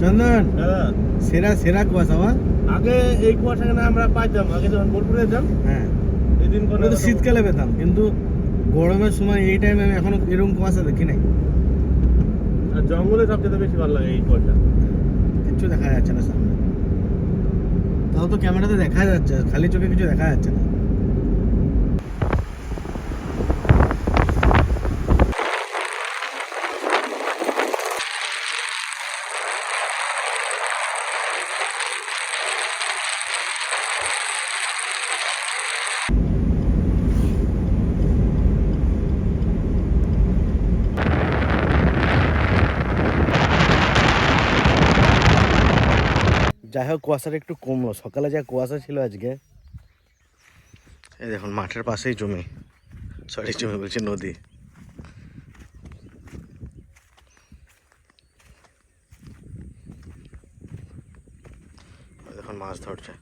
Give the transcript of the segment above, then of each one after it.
চন্দন? দাদা সেরা সেরা কুয়াশা বা আগে এই কুয়াশা না আমরা পাইতাম আগে যখন বোলপুরে যেতাম হ্যাঁ। এই দিন করে ওটা তো শীতকালে পেতাম কিন্তু গরমের সময় এই টাইমে আমি এখনও এরকম কুয়াশা দেখি নাই। আর জঙ্গলে সবচেয়ে বেশি ভালো লাগে এই কুয়াশা। কিচ্ছু দেখা যাচ্ছে না সামনে। তাও তো ক্যামেরাতে দেখা যাচ্ছে খালি চোখে কিছু দেখা যাচ্ছে না। যাই হোক কুয়াশাটা একটু কমলো। সকালে যা কুয়াশা ছিল আজকে, এই দেখুন, মাঠের পাশেই জমি। সরি জমি বলছি, নদী। দেখুন, মাছ ধরছে।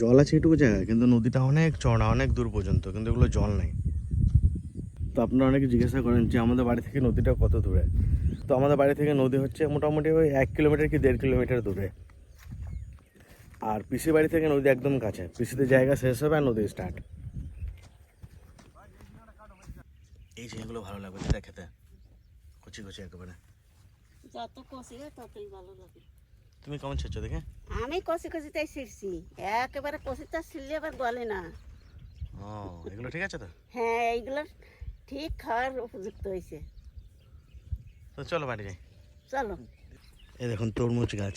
জল আছে এটুকু জায়গায়, কিন্তু নদীটা অনেক চড়া অনেক দূর পর্যন্ত, কিন্তু এগুলো জল নেই। তো আপনারা অনেকে জিজ্ঞাসা করেন যে আমাদের বাড়ি থেকে নদীটা কত দূরে? তো আমাদের বাড়ি থেকে নদী হচ্ছে মোটামুটি ওই এক কিলোমিটার কি দেড় কিলোমিটার দূরে। আর পিসির বাড়ি থেকে নদী একদম কাছে। পিসিতে জায়গা শেষ হবে আর নদী স্টার্ট এই ঝিঙেগুলো ভালো লাগবে যেটা খেতে। কচি কচি একেবারে। যত কষিবে ততই ভালো লাগে। তুমি কেমন ছেড়ছো দেখে? আমি কষি কষিতেই ছিঁড়ছি। একেবারে কষিটা ছিঁড়লে আবার গলে না। ও এগুলো ঠিক আছে তো? হ্যাঁ এইগুলো ঠিক খাওয়ার উপযুক্ত হয়েছে। তো চলো বাড়ি যাই। চলো। এই দেখুন তরমুজ গাছ।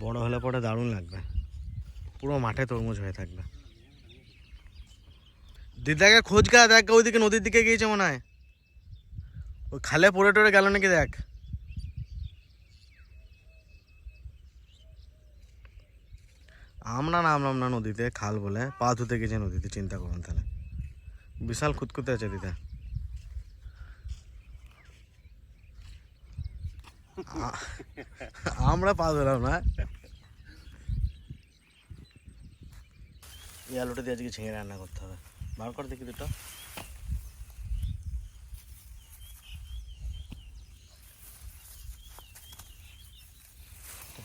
বড় হলে পরে দারুণ লাগবে। পুরো মাঠে তরমুজ হয়ে থাকবে। দিদাকে খোঁজ গা দেখ ওইদিকে নদীর দিকে গিয়েছে মনে হয়। ওই খালে পড়ে টরে গেল নাকি দেখ? আমরা নামলাম না নদীতে খাল বলে পা ধুতে গেছে নদীতে চিন্তা করুন তাহলে। বিশাল খুঁতখুঁতে আছে দিদা আমরা পা ধরলাম না। এই আলুটা দিয়ে আজকে ঝিঙে রান্না করতে হবে। বার কর দেখি দুটো।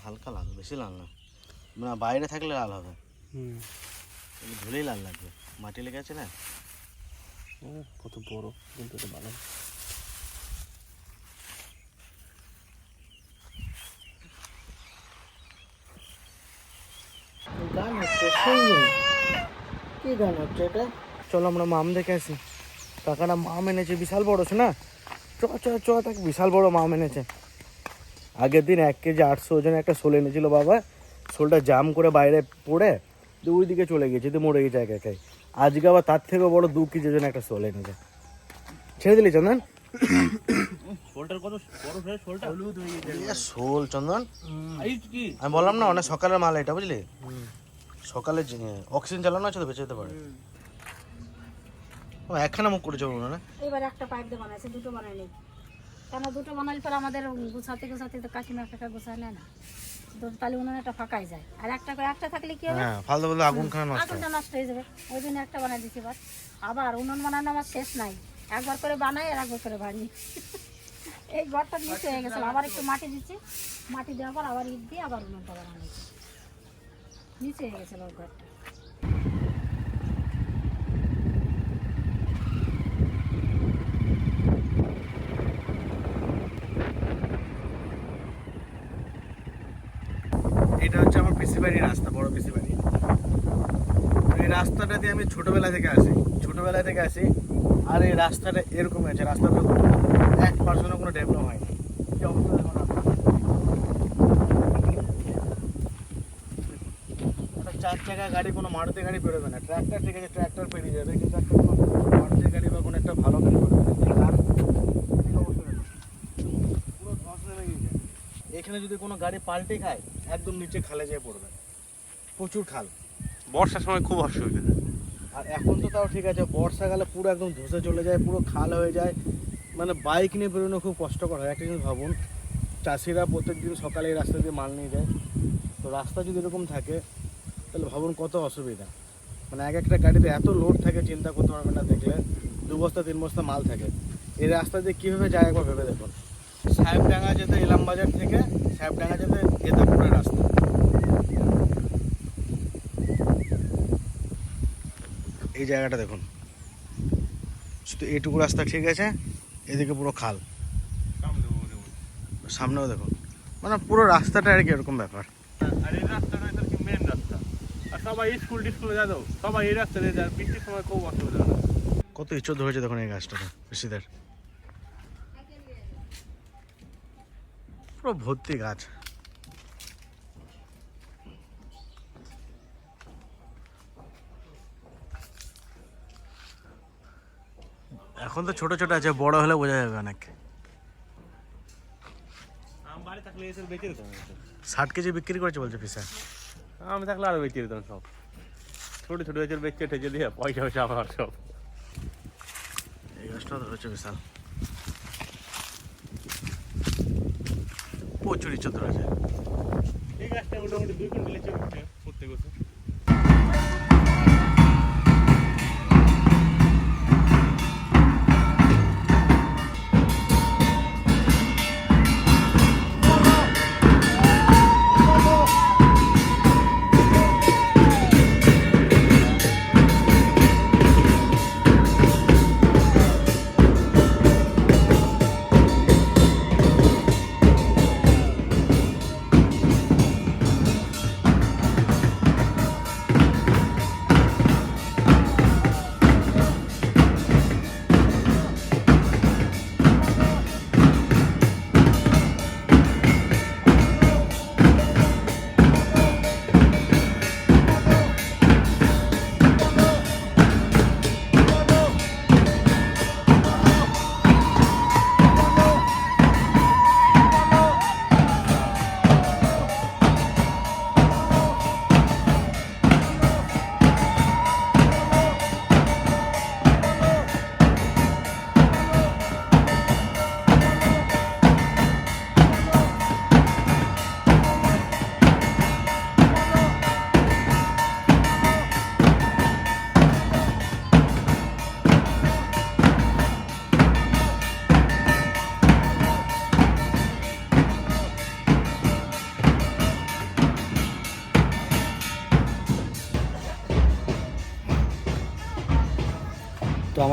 হালকা লাল, বেশি লাল না। না বাইরে থাকলে লাল হবে। কিন্তু ধুলেই লাল লাগবে। মাটি লেগে আছে না? কত বড়। কিন্তু এটা ভালো। গান হচ্ছে কি গান হচ্ছে এটা? চলো আমরা মাম দেখে আসি। কাকারা মাম এনেছে বিশাল বড় আছে না? চ চ চ তাকে বিশাল বড় মাম এনেছে। আগের দিন এক কেজি আটশো ওজনে একটা শোল এনেছিল বাবা। শোলটা জাম করে বাইরে পড়ে দিয়ে ওই দিকে চলে গেছে দিয়ে মরে গেছে একা একাই। আজকে আবার তার থেকেও বড় দু কেজি ওজনে একটা শোল এনেছে। ছেড়ে দিলি চন্দন? হয়ে এ শোল চন্দন? আমি বললাম না অনেক সকালের মাল এটা বুঝলি? সকালে অক্সিজেন চালানো আছে তো বেঁচে যেতে পারে। ও একখানা মুখ করেছে বলো না? এবার একটা পাইপ দিয়ে বানাইছে দুটো বানায়নি কেন দুটো বানালে পরে আমাদের গুছাতে গুছাতে তো কাকিমা কাকা গুছায় নেয় না। তাহলে উনুনটা ফাঁকাই যায়। আর একটা করে একটা থাকলে কি হবে? হ্যাঁ ফালতু ফালতু আগুন খাওয়া নষ্ট আগুনটা নষ্ট হয়ে যাবে। ওই জন্য একটা বানাই দিচ্ছি এবার। আবার উনুন বানানো আমার শেষ নাই। একবার করে বানাই আর একবার করে ভাঙি। এই ঘরটা নিচে হয়ে গেছিল আবার একটু মাটি দিচ্ছি। মাটি দেওয়ার পর আবার ইট দিয়ে আবার উনুনটা বানানো নিচে হয়ে গেছিল ওর ঘরটা। বাড়ির রাস্তা, বড় বাড়ি এই রাস্তাটা দিয়ে আমি ছোটবেলা থেকে আসি। ছোটবেলা থেকে আসি, আর এই রাস্তাটা এরকম আছে রাস্তাটা এক পার্সেন্টও কোনো ডেভেলপ হয়নি। চার চাকা গাড়ি, কোনো মারুতি গাড়ি বেরোবে না। ট্র্যাক্টর ঠিক আছে, ট্র্যাক্টর পেরিয়ে যাবে, কিন্তু একটা কোনো মারুতি গাড়ি বা কোনো একটা ভালো গাড়ি না। এখানে যদি কোনো গাড়ি পাল্টে খায় একদম নিচে খালে যেয়ে পড়বে। প্রচুর খাল। বর্ষার সময় খুব অসুবিধা। আর এখন তো তাও ঠিক আছে বর্ষাকালে পুরো একদম ধসে চলে যায় পুরো খাল হয়ে যায়। মানে বাইক নিয়ে বেরোনো খুব কষ্টকর হয়। একটা জিনিস ভাবুন চাষিরা প্রত্যেক দিন সকালে এই রাস্তা দিয়ে মাল নিয়ে যায়। তো রাস্তা যদি এরকম থাকে তাহলে ভাবুন কত অসুবিধা। মানে এক একটা গাড়িতে এত লোড থাকে চিন্তা করতে পারবেন না দেখলে। দু বস্তা তিন বস্তা মাল থাকে। এই রাস্তা দিয়ে কীভাবে যায় একবার ভেবে দেখুন। সাহেবডাঙ্গা যেতে ইলামবাজার থেকে সাহেবডাঙ্গা যেতে গেতাপুরের রাস্তা। এই জায়গাটা দেখুন। শুধু এইটুকু রাস্তা ঠিক আছে এদিকে পুরো খাল। সামনেও দেখুন। মানে পুরো রাস্তাটা আর কি এরকম ব্যাপার। আর এই রাস্তাটা এটা কি মেন রাস্তা। আর সবাই স্কুল টিস্কুলে যা দাও সবাই এই রাস্তা দিয়ে যায় বৃষ্টির সময় খুব অসুবিধা কত ইচ্ছর ধরেছে দেখুন এই গাছটাতে ঋষিদের। পুরো ভর্তি গাছ। এখন তো ছোট ছোট আছে বড় হলে বোঝা যাবে অনেক। বেঁচে। ষাট কেজি বিক্রি করেছে বলছে পিসা। আমি থাকলে আরও বেঁচে দিতাম সব। ছোট ছোট হয়েছে বেঁচে ঠেচে দিয়ে পয়সা পয়সা আমার সব। এই গাছটা ধরেছে বিশাল। প্রচুর চতুর আছে। এই গাছটা মোটামুটি দুই কুইন্টালের লেচে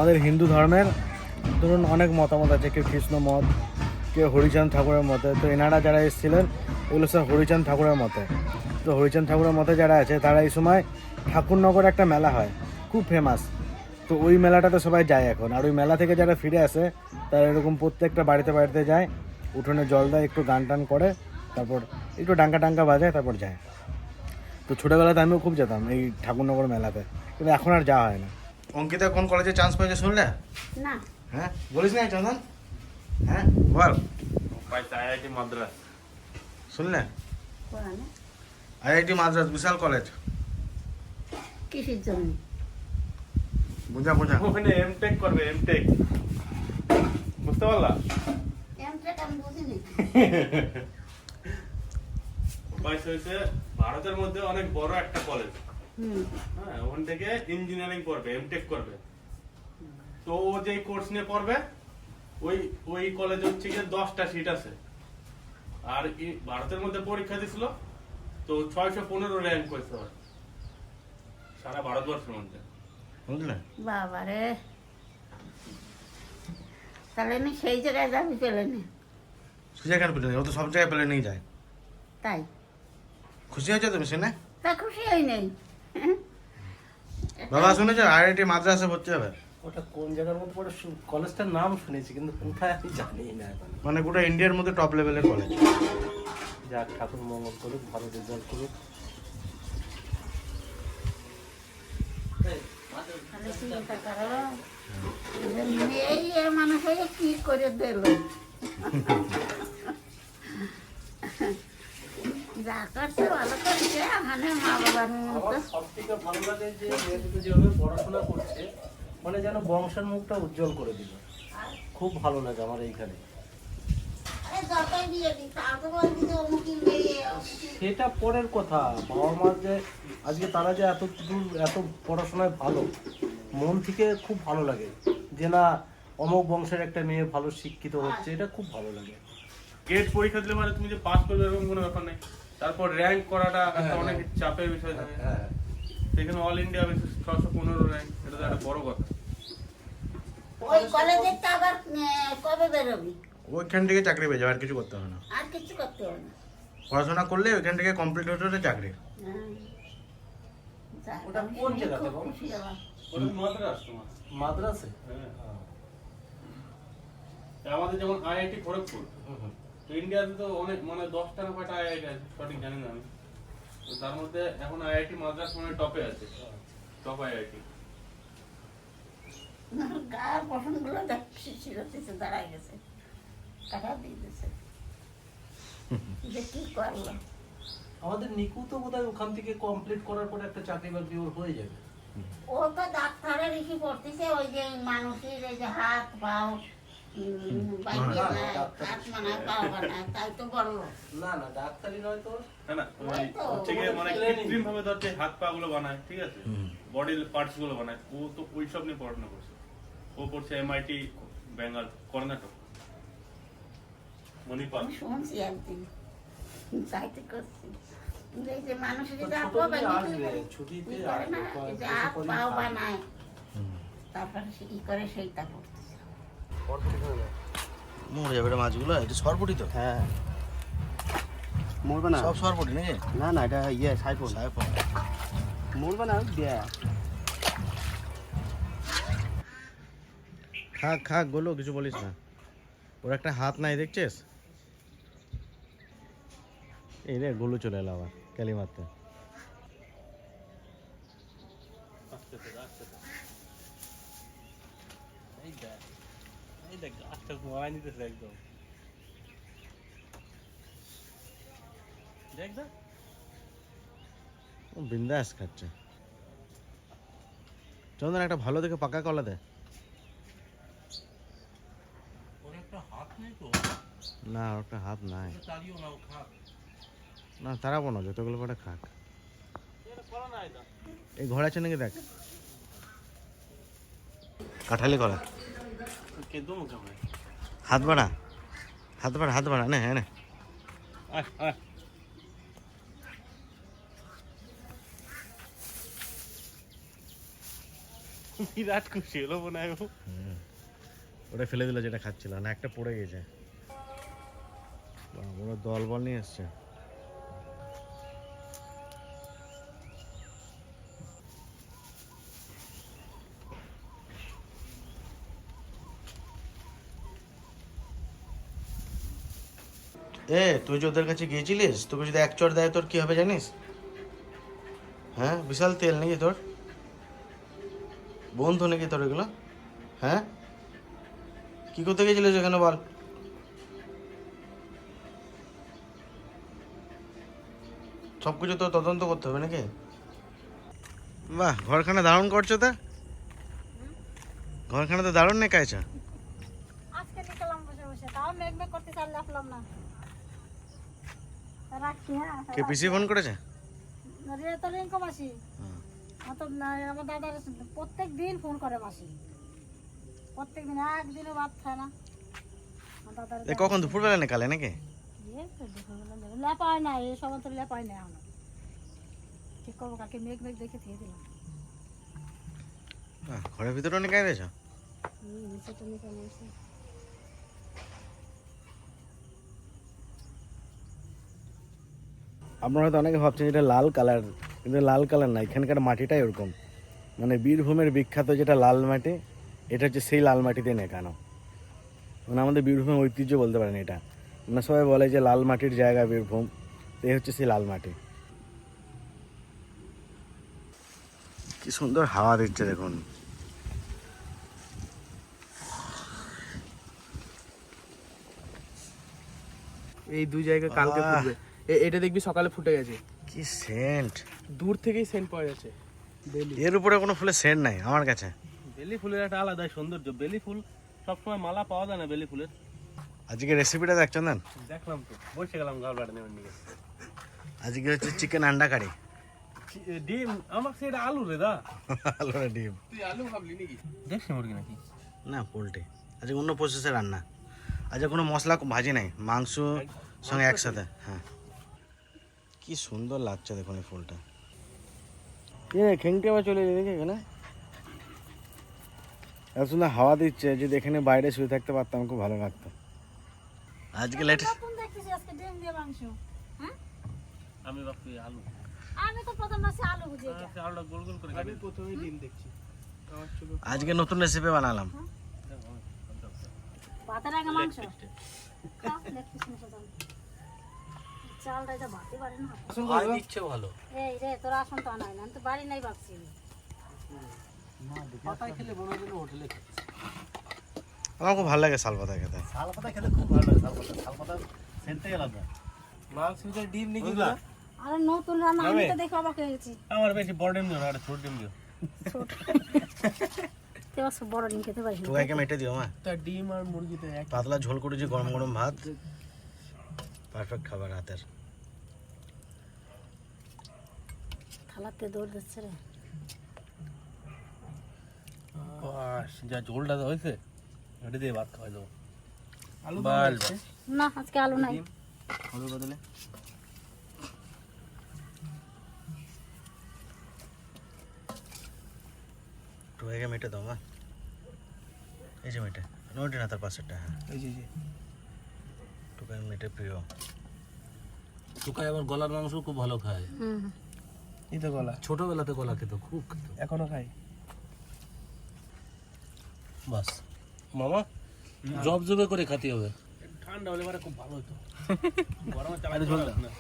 আমাদের হিন্দু ধর্মের ধরুন অনেক মতামত আছে, কেউ কৃষ্ণ মত, কেউ হরিচাঁদ ঠাকুরের মতে। তো এনারা যারা এসেছিলেন, এগুলো সব হরিচাঁদ ঠাকুরের মতে। তো হরিচাঁদ ঠাকুরের মতে যারা আছে, তারা এই সময় ঠাকুরনগর একটা মেলা হয়, খুব ফেমাস তো ওই মেলাটাতে সবাই যায় এখন। আর ওই মেলা থেকে যারা ফিরে আসে, তারা এরকম প্রত্যেকটা বাড়িতে বাড়িতে যায়, উঠোনে জল দেয়, একটু গান টান করে, তারপর একটু ডাঙ্কা টাঙ্কা বাজায়, তারপর যায়। তো ছোটোবেলাতে আমিও খুব যেতাম এই ঠাকুরনগর মেলাতে। কিন্তু এখন আর যাওয়া হয় না। অঙ্কিতা কোন কলেজে চান্স পেয়েছে শুনলে? না। হ্যাঁ? বলিস না চন্দন? হ্যাঁ? বল। আইআইটি মাদ্রাস। শুনলে? আইআইটি মাদ্রাস বিশাল কলেজ কিসের জন্য? বুঝা বুঝা। ওখানে এমটেক করবে এমটেক বুঝতে পারলা? এমটেক আমি বুঝিনি। হয়েছে ভারতের মধ্যে অনেক বড় একটা কলেজ হ্যাঁ ওখান থেকে ইঞ্জিনিয়ারিং করবে এমটেক করবে। তো ও যে কোর্স নিয়ে পড়বে ওই ওই কলেজে হচ্ছে গিয়ে দশটা সিট আছে। আর ভারতের মধ্যে পরীক্ষা দিছিল তো ছয়শো পনেরো র্যাঙ্ক হয়েছে সারা ভারতবর্ষের মধ্যে। বুঝলে? বাবারে। তাহলে নি সেই জায়গায় যাবি পেলে নি। সে জায়গায় পেলে ও তো সব জায়গায় পেলে নিয়ে যায়। তাই। খুশি হয়েছে তুমি শুনে? তা খুশি হই নেই? বাবা শুনেছো আইআইটি মাদ্রাসে ভর্তি হবে? ওটা কোন জায়গার মধ্যে পড়ে? শু- কলেজটার নাম শুনেছি কিন্তু কোথায় আমি জানি না এখন। মানে গোটা ইন্ডিয়ার মধ্যে টপ লেভেলের কলেজ যাক ঠাকুর মঙ্গল করুক ভালো রেজাল্ট করুক। মানুষ কি করে দিল? যা করছে ভালো করছে মানে মা বাবার মতো। সব ভালো লাগে যে মেয়ে দুটো যেভাবে পড়াশোনা করছে মানে যেন বংশের মুখটা উজ্জ্বল করে দিল। খুব ভালো লাগে আমার এইখানে। সেটা পরের কথা বাবা মা যে আজকে তারা যে এত দূর এত পড়াশোনায় ভালো মন থেকে খুব ভালো লাগে যে না অমক বংশের একটা মেয়ে ভালো শিক্ষিত হচ্ছে এটা খুব ভালো লাগে। গেট পরীক্ষা দিলে মানে তুমি যে পাস করবে এরকম কোনো ব্যাপার নেই। তারপর র্যাঙ্ক করাটা একটা অনেক চাপের বিষয় থাকে। হ্যাঁ সেখানে অল ইন্ডিয়া বেসিস ছশো পনেরো র্যাঙ্ক এটা তো একটা বড় কথা। ওই কলেজের আবার কবে বেরোবি? ওইখান থেকে চাকরি পেয়ে যাবে আর কিছু করতে হবে না। আর কিছু করতে হবে না। পড়াশোনা করলে ওইখান থেকে কমপ্লিট হতে হতে চাকরি। হ্যাঁ। ওটা কোন জেলাতে ওটা মাদ্রাস তোমার। মাদ্রাসে? হ্যাঁ আমাদের যেমন আইআইটি খড়গপুর হুম হুম। তো ইন্ডিয়াতে তো অনেক মানে দশটা না কয়টা আইআইটি আছে সঠিক জানি না আমি। তো তার মধ্যে এখন আইআইটি মাদ্রাস মানে টপে আছে। Top IIT. গায়ের দেখছি দাঁড়ায় গেছে। কাটা দিয়ে দিয়েছে। যে কি করল? আমাদের নিকু তো বোধহয় ওখান থেকে কমপ্লিট করার পরে একটা চাকরি বাকরি ওর হয়ে যাবে। ও তো ডাক্তারের ইসি পড়তেছে ওই যে মানুষের এই যে হাত পাও না না ডাক্তারি নয় তো। না না ওই ওই তো, হচ্ছে গিয়ে মানে কৃত্রিম ভাবে ধর হাত পা গুলো বানায় ঠিক আছে? বডির পার্টসগুলো বানায় ও তো ওই নিয়ে পড়াশোনা করছে। ও পড়ছে এমআইটি বেঙ্গল কর্ণাটক। মণিপাল। শুনছি একদিন চাইতে করছি। কিন্তু এই যে মানুষের তো যে হাত ছোট পা মেয়ে বানিয়ে আসবে, কি ছুটিতে করে না আসবে, এই যে কয়েক হাত বছর পাও পরেই বানায়। তারপরে সে কি করে সেইটা করতেছে? মরে যাবে রে মাছগুলো এটা সরপুটি তো? হ্যাঁ। মরবে না। সব সরপুটি নাকি? না না এটা ইয়ে সাইফোন সাইফোন মরবে না দেয়া। খাক খাক বলো কিছু বলিস না। ওর একটা হাত নাই দেখছিস? এই রে গোলু চলে এলো আবার ক্যালি মারতে এই দেখ এই দেখ গাছটা মরাই নিতেছে একদম দেখ দেখ বিন্দাস খাচ্ছে। চন্দন একটা ভালো দেখে পাকা কলা দে। ওর একটা হাত নেই তো। না ওর একটা হাত নাই। তাড়িও না ও খাক। না যতগুলো করে খাক। এই ঘর আছে নাকি দেখ। কাঠালি কলা। কে দো মুখে হাত বাড়া হাত বাড়া হাত বাড়া নে হ্যাঁ আয় বিরাট খুশি হলো মনে হয়। ওটা ফেলে দিল যেটা খাচ্ছিল না একটা পড়ে গেছে। ওরা দল বল নিয়ে এসছে। এ তুই যে ওদের কাছে গিয়েছিলিস? তোকে যদি এক চর দেয় তোর কি হবে জানিস? হ্যাঁ বিশাল তেল নাকি তোর? বন্ধু নাকি তোর এগুলো? হ্যাঁ? কি করতে গেছিলিস এখানে বল? সব কিছু তো তদন্ত করতে হবে নাকি? বাহ ঘরখানা দারুণ করছ তা? ঘরখানা তো দারুণ নেই কায়ছা আজকে নিকলাম বসে বসে তাও মেঘ মেঘ করতে চাল রাখলাম না। তা রাখছি হ্যাঁ কে পিসি ফোন করেছে? রে তো রিঙ্কু মাসি। তো আমার দাদার প্রত্যেক দিন ফোন করে মাসি। প্রত্যেক দিন একদিনও বাদ খায় না। এ কখন? দুপুরবেলা না কালে নাকি? লেপায় না এই সব তো লেপায় না এখন। ঠিক করব কাকে মেঘ মেঘ দেখে দিয়ে দিলাম। ঘরের ভিতরে অনেক গায়ে রয়েছে? হুম নিচে তো নিচে আপনারা হয়তো অনেকে ভাবছেন এটা লাল কালার কিন্তু লাল কালার না এখানকার মাটিটাই ওরকম। মানে বীরভূমের বিখ্যাত যেটা লাল মাটি এটা হচ্ছে সেই লাল মাটিতে নেকানো। মানে আমাদের বীরভূমের ঐতিহ্য বলতে পারেন এটা। মানে সবাই বলে যে লাল মাটির জায়গা বীরভূম তো এই হচ্ছে সেই লাল মাটি। কি সুন্দর হাওয়া দিচ্ছে দেখুন। এই দুই জায়গায় কালকে। ফুটবে এটা দেখবি সকালে ফুটে গেছে। কি সেন্ট দূর থেকেই সেন্ট পাওয়া যাচ্ছে। বেলি। এর উপরে কোনো ফুলের সেন্ট নাই আমার কাছে। বেলি ফুলের একটা আলাদা সৌন্দর্য। বেলি ফুল সবসময় মালা পাওয়া যায় না বেলি ফুলের। আজকে রেসিপিটা দেখ চন্দন দেখলাম তো। বসে গেলাম গাল বাড়ি নেবেন নিয়ে। আজকে হচ্ছে চিকেন আন্ডা কারি। ডিম। আমার সেটা আলু রে দা। আলুরা ডিম। তুই আলু ভাবলি নাকি? দেখছি মুরগি নাকি? না পোলট্রি। আজকে অন্য প্রসেসে রান্না। আজকে কোনো মশলা ভাজি নাই। মাংস সঙ্গে একসাথে। হ্যাঁ। কি সুন্দর লাগছে দেখুন এই ফুলটা। খেংটে আবার চলে যাবে এখানে। এত সুন্দর হাওয়া দিচ্ছে যদি এখানে বাইরে শুয়ে থাকতে পারতাম খুব ভালো লাগতো। আজকে লেট নতুন দেখতেছি আজকে ডিম দিয়ে মাংস। হ্যাঁ? আমি ভাবছি আলু। আমি তো প্রথম মাসে আলু বুঝি এটা আলুটা গোল গোল করে আমি প্রথমেই ডিম দেখছি। আজকে নতুন রেসিপি বানালাম। ভাতের আগে মাংস। চালটা এটা ভাতে পারে না। আয় দিচ্ছে ভালো। এই রে তোর আসন তো আনাই না আমি তো বাড়ি নাই ভাবছি। পাতায় খেলে মনে হয় হোটেলে আমার খুব ভালো লাগে শাল পাতা খেতে। শাল পাতা খেলে খুব ভালো লাগে শাল পাতা শাল পাতা আলাদা ভিতরে ডিম নাকি আরে নতুন রান্না আমি তো দেখে অবাক হয়ে গেছি। আমার বেশি বড় ডিম দিও না আর ছোট ডিম দিও। বড় ডিম খেতে মেটে দিও মা। তা ডিম আর মুরগিতে এক পাতলা ঝোল করেছি গরম গরম ভাত। পারফেক্ট খাবার রাতের থালাতে দৌড় দিচ্ছে রে। বাস যা ঝোলটা হয়েছে ওটা দিয়ে ভাত খাওয়াই দেবো। আলু বাল না আজকে আলু নাই। আলুর বদলে টুকাইকে মেটে দাও মা। এই যে মেটে নইটে না তার পাশেরটা হ্যাঁ। এই যে। টুকাই মেটে প্রিয়। টুকাই আবার গলার মাংস খুব ভালো খায়। হুম। এই তো গলা। ছোটবেলাতে গলা খেত খুব খেত। এখনও খাই বাস। মামা জব জবে করে খাতে হবে। ঠান্ডা হলে পরে খুব ভালো হতো। গরমে ঝোল চালাতে দাও। না।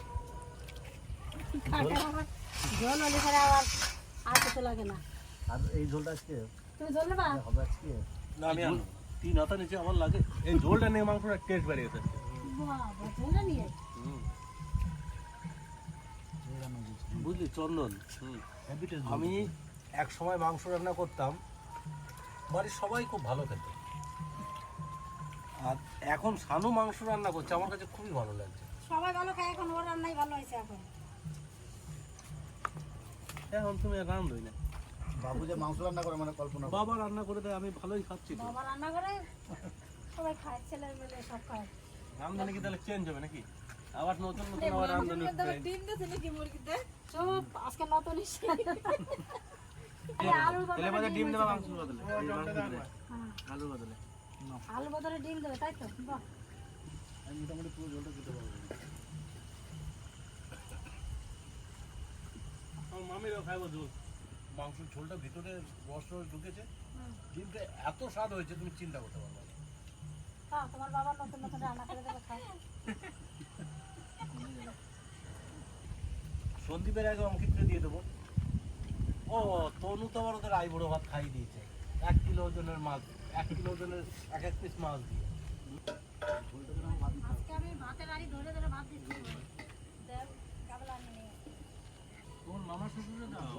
জল হলে পরে আবার আর কিছু লাগে না। আর এই ঝোলটা আজকে? তুমি জল নেবা? হবে আজকে? না আমি আনব। তিন হাতা নিচে আমার লাগে। এই ঝোলটা নিয়ে মাংসটা টেস্ট বাড়িয়েছে বুঝলি চন্দন। আমি এক সময় মাংস রান্না করতাম। বাড়ির সবাই খুব ভালো খেত। আর এখন সানু মাংস রান্না করছে আমার কাছে খুবই ভালো লাগছে। সবাই ভালো খায় এখন ওর রান্নাই ভালো হয়েছে এখন। এখন তুমি আর রান্ধই না। বাবু যে মাংস রান্না করে মানে কল্পনা বাবা রান্না করে দেয় আমি ভালোই খাচ্ছি বাবা রান্না করে সবাই খায় ছেলে মেয়ে সব খায়। রান্ধনি কি তাহলে চেঞ্জ হবে নাকি? আবার নতুন নতুন আবার রান্ধনি চুপ আজকে নতুন এসে। বদলে তেলে ডিম দেবা মাংস বদলে হ্যাঁ, আলুর বদলে। আলুর বদলে ডিম দেবে তাই তো? বাহ। আমার মামিরও খাইবো ঝোল মাংসের ঝোলটা ভিতরে রস ঢুকেছে। ডিমটা এত স্বাদ হয়েছে তুমি চিন্তা করতে পারবে না। খাও তোমার বাবা নতুন নতুন রান্না করে দেবে খাও। সন্দীপের আগে অঙ্কিতকে দিয়ে দেবো। ও তনু তো আবার ওদের আইবুড়ো ভাত খাই দিয়েছে। এক কিলো ওজনের মাছ এক কিলো ওজনের এক এক পিস মাছ দিয়ে। তোমার মামা শ্বশুরে দাও।